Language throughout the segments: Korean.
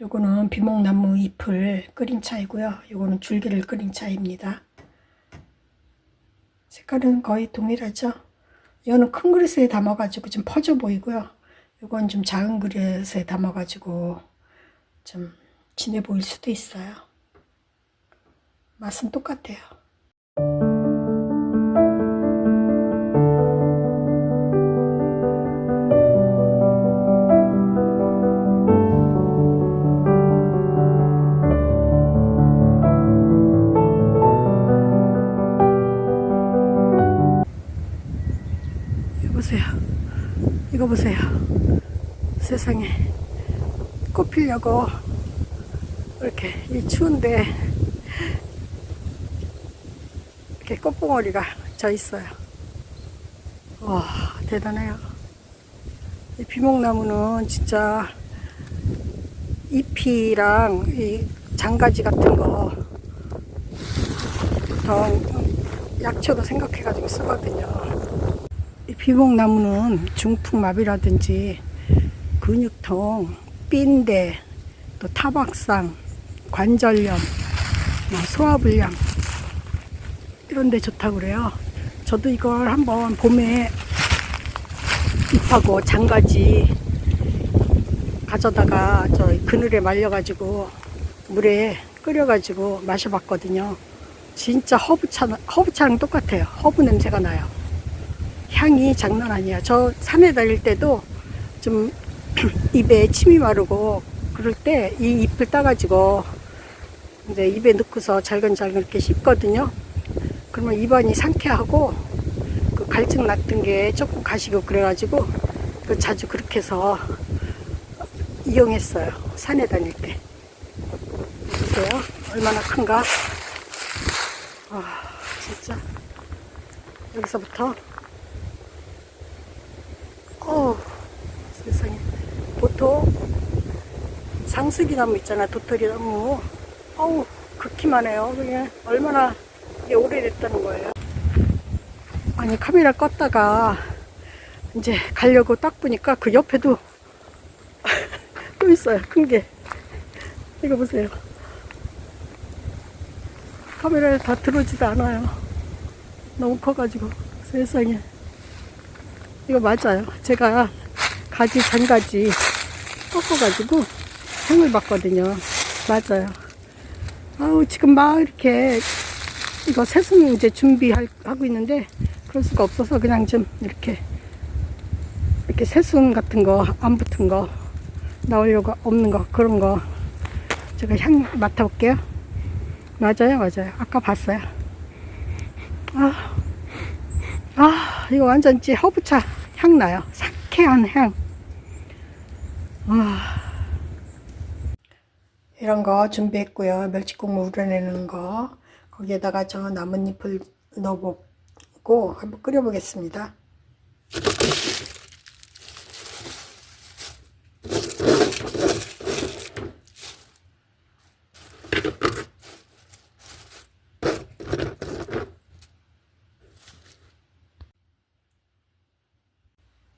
요거는 비목나무 잎을 끓인 차이고요. 요거는 줄기를 끓인 차입니다. 색깔은 거의 동일하죠. 이거는 큰 그릇에 담아가지고 좀 퍼져 보이고요. 요건 좀 작은 그릇에 담아가지고 좀 진해 보일 수도 있어요. 맛은 똑같아요. 꽃 피려고 이렇게 이 추운데 이렇게 꽃봉오리가 져 있어요. 와 대단해요. 이 비목나무는 진짜 잎이랑 이 장가지 같은 거 약초로 생각해가지고 쓰거든요. 이 비목나무는 중풍마비라든지 근육통, 삔대, 또 타박상, 관절염, 뭐 소화불량 이런 데 좋다고 그래요. 저도 이걸 한번 봄에 잎하고 장가지 가져다가 저 그늘에 말려가지고 물에 끓여가지고 마셔봤거든요. 진짜 허브차, 허브차랑 똑같아요. 허브 냄새가 나요. 향이 장난 아니야. 저 산에 다닐 때도 좀 입에 침이 마르고 그럴 때 이 잎을 따가지고 이제 입에 넣고서 잘근잘근 이렇게 씹거든요. 그러면 입안이 상쾌하고 그 갈증 났던 게 조금 가시고 그래가지고 그 자주 그렇게 해서 이용했어요. 산에 다닐 때. 보세요. 얼마나 큰가. 아, 진짜. 여기서부터 어 세상에 보통 상수기 나무 있잖아 도토리. 나무 어우 극히만 해요. 그냥 얼마나 이게 오래됐다는 거예요. 아니 카메라 껐다가 이제 가려고 딱 보니까 그 옆에도 또 있어요 큰 게. 이거 보세요. 카메라에 다 들어오지도 않아요. 너무 커가지고 세상에. 이거 맞아요. 제가 가지 잔가지 꺾어가지고 향을 봤거든요. 맞아요. 아우 지금 막 이렇게 이거 새순 이제 준비하고 있는데 그럴 수가 없어서 그냥 좀 이렇게 이렇게 새순 같은 거 안 붙은 거 나오려고 없는 거 그런 거 제가 향 맡아볼게요. 맞아요, 맞아요. 아까 봤어요. 아, 아, 이거 완전 지 허브차 향 나요. 상쾌한 향. 와. 이런 거 준비했고요. 멸치국물 우려내는 거. 거기에다가 저 나뭇잎을 넣어보고 한번 끓여보겠습니다.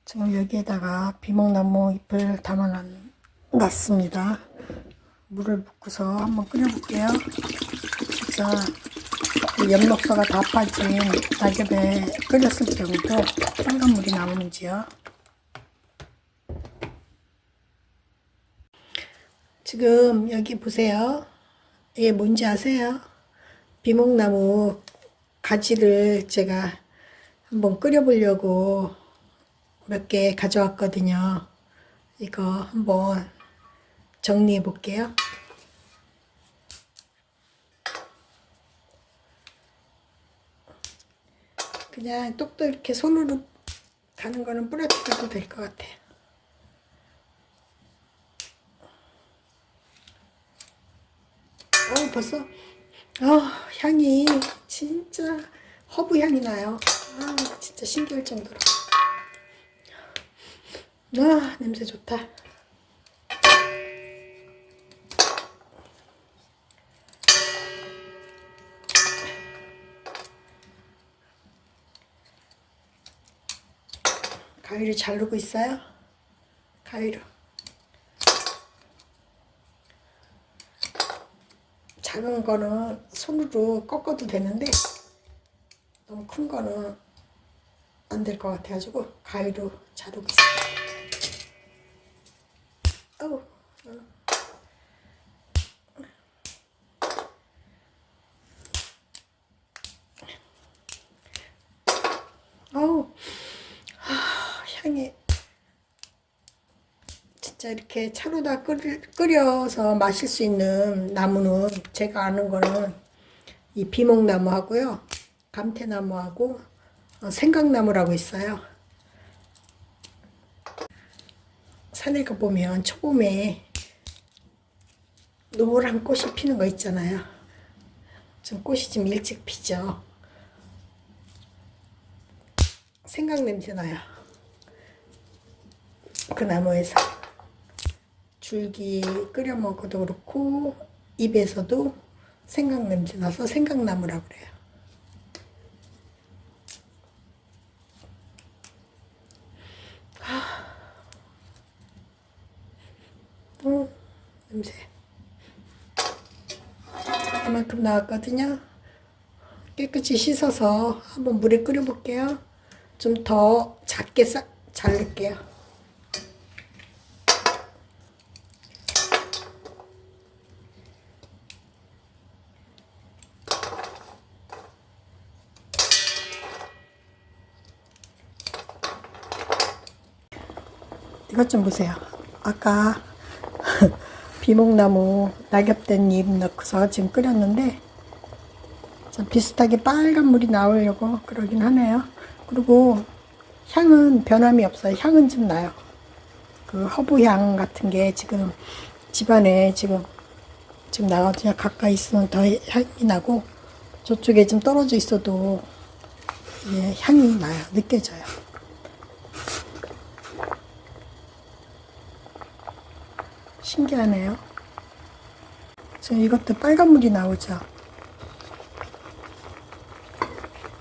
지금 여기에다가 비목나무 잎을 담아 놨습니다. 물을 붓고서 한번 끓여볼게요. 진짜 그 엽록소가 다 빠진 낙엽에 끓였을 경우도 빨간 물이 나오는지요. 지금 여기 보세요. 이게 뭔지 아세요? 비목나무 가지를 제가 한번 끓여보려고 몇 개 가져왔거든요. 이거 한번 정리해 볼게요. 그냥 똑똑 이렇게 손으로 가는 거는 부러뜨려도 될 것 같아요. 어, 벌써, 아, 향이 진짜 허브 향이 나요. 아, 진짜 신기할 정도로. 아, 냄새 좋다. 가위를 자르고 있어요. 가위로. 작은 거는 손으로 꺾어도 되는데 너무 큰 거는 안 될 것 같아가지고 가위로 자르고 있어요. 진짜 이렇게 차로다 끓, 끓여서 마실 수 있는 나무는 제가 아는 거는 이 비목나무 하고요, 감태나무 하고 어, 생강나무라고 있어요. 산에 가 보면 초봄에 노란 꽃이 피는 거 있잖아요. 좀 꽃이 좀 일찍 피죠. 생강 냄새 나요. 그 나무에서 줄기 끓여 먹어도 그렇고 입에서도 생강 냄새 나서 생강나무라고 그래요. 음, 냄새. 이만큼 나왔거든요. 깨끗이 씻어서 한번 물에 끓여 볼게요. 좀 더 작게 싹 자를게요. 이것 좀 보세요. 아까 비목나무 낙엽된 잎 넣고서 지금 끓였는데 좀 비슷하게 빨간 물이 나오려고 그러긴 하네요. 그리고 향은 변함이 없어요. 향은 좀 나요. 그 허브향 같은 게 지금 집안에 지금 지금 나거든요. 가까이 있으면 더 향이 나고 저쪽에 좀 떨어져 있어도 예, 향이 나요. 느껴져요. 신기하네요. 지금 이것도 빨간 물이 나오죠.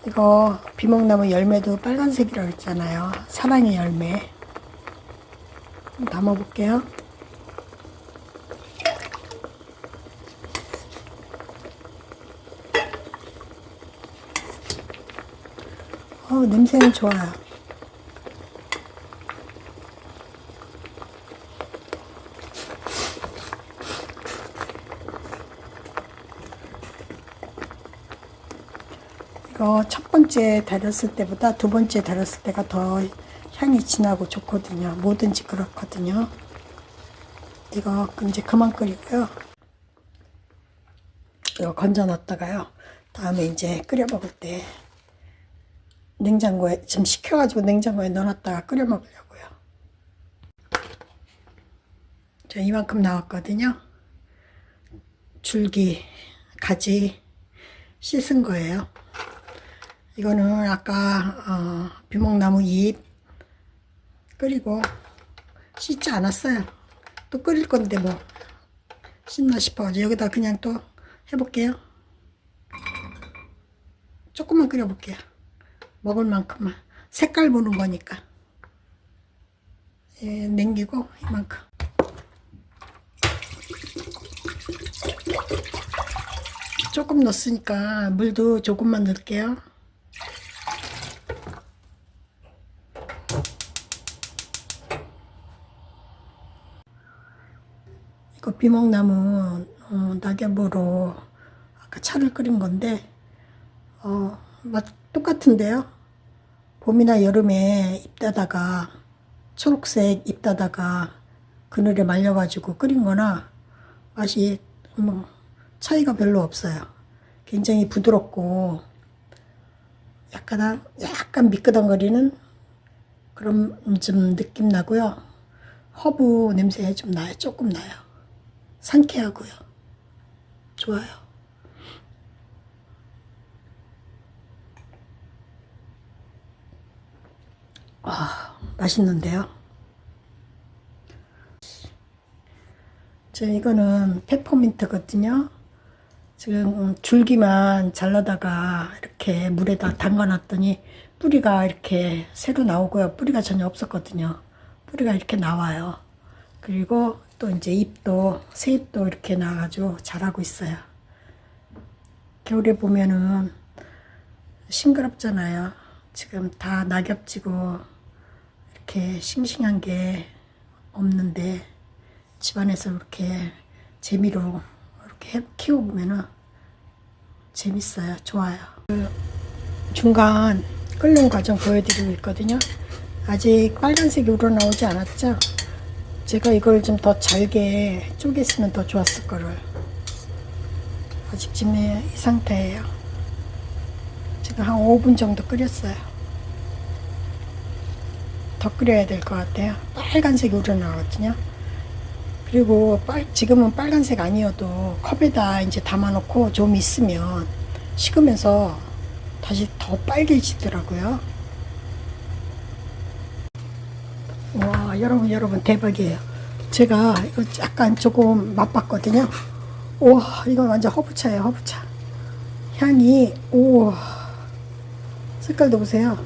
이거 비목나무 열매도 빨간색이라고 했잖아요. 사랑의 열매. 담아볼게요. 어, 냄새는 좋아요. 이거 첫 번째 달였을 때보다 두 번째 달였을 때가 더 향이 진하고 좋거든요. 뭐든지 그렇거든요. 이거 이제 그만 끓이고요. 이거 건져 놨다가요. 다음에 이제 끓여 먹을 때 냉장고에 좀 식혀가지고 냉장고에 넣어놨다가 끓여 먹으려고요. 저 이만큼 나왔거든요. 줄기, 가지 씻은 거예요. 이거는 아까 어, 비목나무 잎 끓이고 씻지 않았어요. 또 끓일 건데 뭐 씻나 싶어가지고 여기다 그냥 또 해볼게요. 조금만 끓여볼게요. 먹을 만큼만 색깔 보는 거니까 예, 냉기고 이만큼 조금 넣었으니까 물도 조금만 넣을게요. 비목나무 어, 낙엽으로 아까 차를 끓인 건데 어, 맛 똑같은데요. 봄이나 여름에 입다다가 초록색 입다다가 그늘에 말려가지고 끓인 거나 맛이 뭐 차이가 별로 없어요. 굉장히 부드럽고 약간 약간 미끄덩거리는 그런 좀 느낌 나고요. 허브 냄새 좀 나요. 조금 나요. 상쾌하고요. 좋아요. 아, 맛있는데요. 저 이거는 페퍼민트거든요. 지금 줄기만 잘라다가 이렇게 물에다 담가놨더니 뿌리가 이렇게 새로 나오고요. 뿌리가 전혀 없었거든요. 뿌리가 이렇게 나와요. 그리고 또 이제 잎도 새 잎도 이렇게 나와가지고 자라고 있어요. 겨울에 보면은 싱그럽잖아요. 지금 다 낙엽지고 이렇게 싱싱한 게 없는데 집안에서 이렇게 재미로 이렇게 해- 키워보면은 재밌어요. 좋아요. 그 중간 끓는 과정 보여드리고 있거든요. 아직 빨간색이 우러나오지 않았죠? 제가 이걸 좀 더 잘게 쪼갰으면 더 좋았을 거를. 아직 지금 이 상태예요. 지금 한 5분 정도 끓였어요. 더 끓여야 될 것 같아요. 빨간색이 우러나거든요. 그리고 빨, 지금은 빨간색 아니어도 컵에다 이제 담아놓고 좀 있으면 식으면서 다시 더 빨개지더라고요. 와, 여러분, 여러분, 대박이에요. 제가 이거 약간 조금 맛봤거든요. 우와, 이건 완전 허브차예요, 허브차. 향이, 우와. 색깔도 보세요.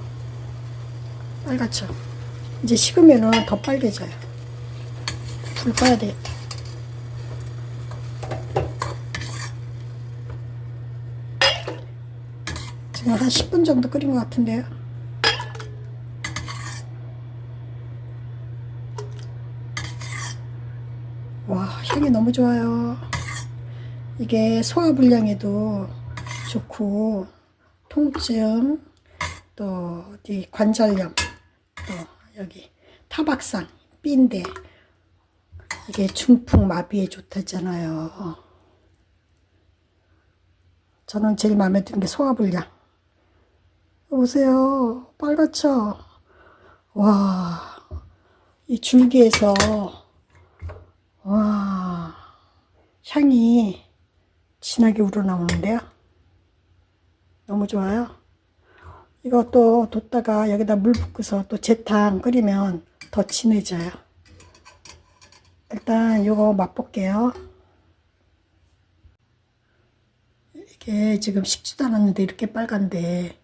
빨갛죠? 이제 식으면은 더 빨개져요. 불 꺼야 되겠다. 지금 한 10분 정도 끓인 것 같은데요. 와, 향이 너무 좋아요. 이게 소화불량에도 좋고, 통증, 또 어디 관절염, 또 여기 타박상, 삔대, 이게 중풍 마비에 좋다잖아요. 저는 제일 마음에 드는 게 소화불량. 보세요. 빨갛죠? 와, 이 줄기에서, 와, 향이 진하게 우러나오는데요. 너무 좋아요. 이것도 뒀다가 여기다 물 붓고서 또 재탕 끓이면 더 진해져요. 일단 요거 맛볼게요. 이게 지금 식지도 않았는데 이렇게 빨간데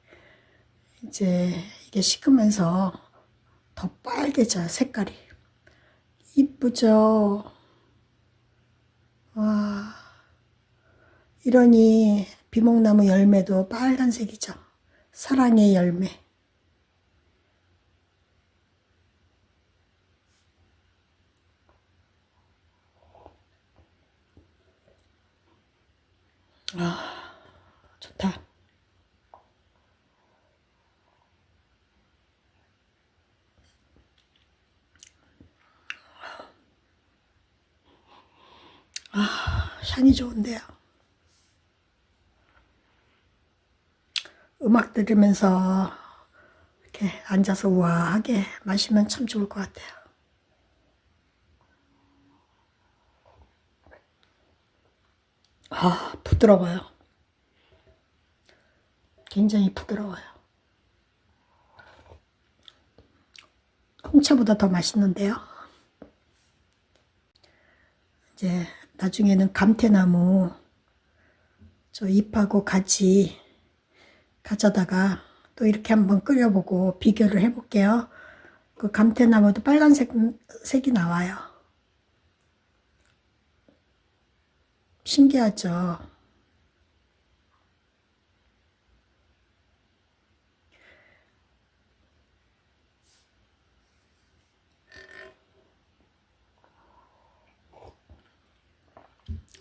이제 이게 식으면서 더 빨개져요 색깔이 이쁘죠 와 이러니 비목나무 열매도 빨간색이죠. 사랑의 열매. 좋다 향이 좋은데요. 음악 들으면서 이렇게 앉아서 우아하게 마시면 참 좋을 것 같아요. 아, 부드러워요. 굉장히 부드러워요. 홍차보다 더 맛있는데요. 이제 나중에는 감태나무 저 잎하고 같이 가져다가 또 이렇게 한번 끓여보고 비교를 해볼게요. 그 감태나무도 빨간색 색이 나와요. 신기하죠?